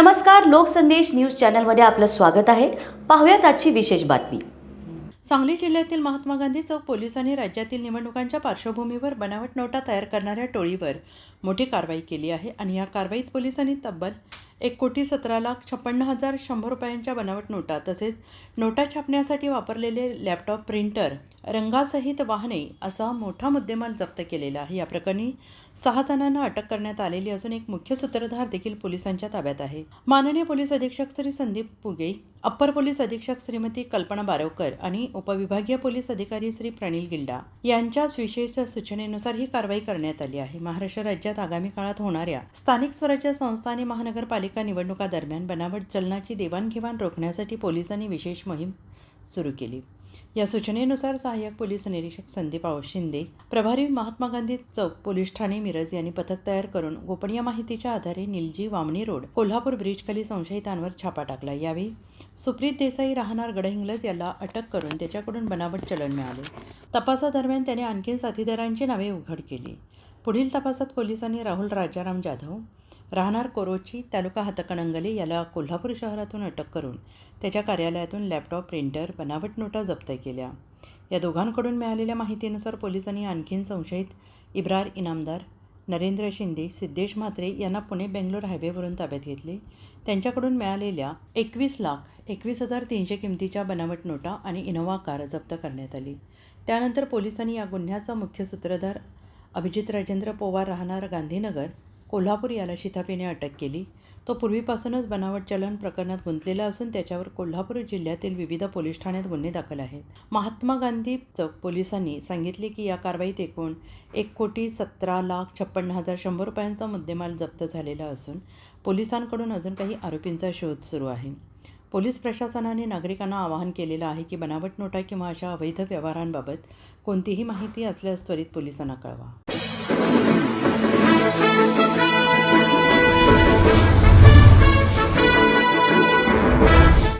नमस्कार लोकसंदेश न्यूज चॅनलमध्ये आपलं स्वागत आहे. पाहूयात आजची विशेष बातमी. सांगली जिल्ह्यातील महात्मा गांधी चौक पोलिसांनी राज्यातील निवडणुकांच्या पार्श्वभूमीवर बनावट नोटा तयार करणाऱ्या टोळीवर मोठी कारवाई केली आहे आणि या कारवाईत पोलिसांनी तब्बल एक कोटी सतरा लाख छप्पन्न हजार शंभर रुपयांच्या बनावट नोटा तसेच नोटा छापण्यासाठी वापरलेले लॅपटॉप प्रिंटर रंगासहित वाहने असा मोठा मुद्देमाल जप्त केलेला आहे. या प्रकरणी सहा जणांना अटक करण्यात आलेली असून एक मुख्य सूत्रधार देखील पोलिसांच्या ताब्यात आहे. माननीय पोलीस अधीक्षक श्री संदीप पुगे अप्पर पोलीस अधीक्षक श्रीमती कल्पना बारवकर आणि उपविभागीय पोलीस अधिकारी श्री प्रणील गिल्डा यांच्याच विशेष सूचनेनुसार ही कारवाई करण्यात आली आहे. महाराष्ट्र राज्यात आगामी काळात होणाऱ्या स्थानिक स्वराज्य संस्था आणि महानगरपालिका निवडणुका दरम्यान बनावट चलनाची देवाणघेवाण रोखण्यासाठी पोलिसांनी विशेष मोहीम सुरू केली. या सूचनेनुसार सहाय्यक पोलीस निरीक्षक संदीप आव शिंदे प्रभारी महात्मा गांधी चौक पोलीस ठाणे मिरज यांनी पथक तयार करून गोपनीय माहितीच्या आधारे निलजी वामणी रोड कोल्हापूर ब्रिजखाली संशयितांवर छापा टाकला. यावेळी सुप्रीत देसाई राहणार गडहिंग्लज याला अटक करून त्याच्याकडून बनावट चलन मिळाले. तपासादरम्यान त्याने आणखी साथीदारांची नावे उघड केली. पुढील तपासात पोलिसांनी राहुल राजाराम जाधव राहणार कोरोची तालुका हातकणंगले याला कोल्हापूर शहरातून अटक करून त्याच्या कार्यालयातून लॅपटॉप प्रिंटर बनावट नोटा जप्त केल्या. या दोघांकडून मिळालेल्या माहितीनुसार पोलिसांनी आणखीन संशयित इब्रार इनामदार नरेंद्र शिंदे सिद्धेश म्हात्रे यांना पुणे बेंगलोर हायवेवरून ताब्यात घेतले. त्यांच्याकडून मिळालेल्या एकवीस लाख एकवीस हजार तीनशे किमतीच्या बनावट नोटा आणि इनोव्हा कार जप्त करण्यात आली. त्यानंतर पोलिसांनी या गुन्ह्याचा मुख्य सूत्रधार अभिजित राजेंद्र पोवार राहणार गांधीनगर कोल्हापूर याला शिताफीने अटक केली. तो पूर्वीपासूनच बनावट चलन प्रकरणात गुंतलेला असून त्याच्यावर कोल्हापूर जिल्ह्यातील विविध पोलीस ठाण्यात गुन्हे दाखल आहेत. महात्मा गांधी चौक पोलिसांनी सांगितले की या कारवाईत एकूण एक कोटी सतरा लाख छप्पन्न हजार शंभर रुपयांचा मुद्देमाल जप्त झालेला असून पोलिसांकडून अजून काही आरोपींचा शोध सुरू आहे. पोलीस प्रशासनाने नागरिकांना आवाहन केलेलं आहे की बनावट नोटा किंवा अशा अवैध व्यवहारांबाबत कोणतीही माहिती असल्यास त्वरित पोलिसांना कळवा.